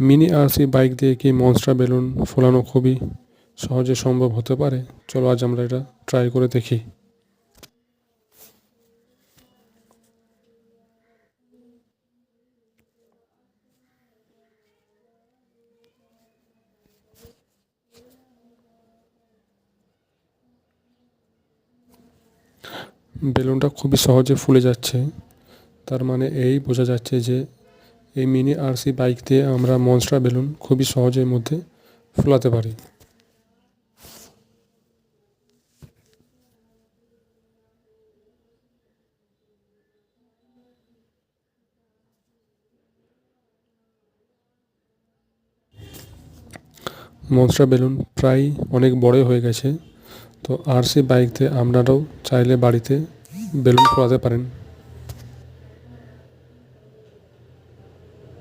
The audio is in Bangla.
মিনি আরসি বাইক দিয়ে কি মনস্টার বেলুন ফোলানো খুবই সহজে সম্ভব হতে পারে? চলো আজ আমরা এটা ট্রাই করে দেখি। বেলুনটা খুবই সহজে ফুলে যাচ্ছে। তার মানে এই বোঝা যাচ্ছে যে এই মিনি আরসি বাইক দিয়ে আমরা মনস্টার বেলুন খুবই সহজের মধ্যে ফোলাতে পারি। মনস্টার বেলুন প্রায় অনেক বড় হয়ে গেছে, তো আরসি বাইক দিয়ে আপনারাও চাইলে বাড়িতে বেলুন ফোলাতে পারেন।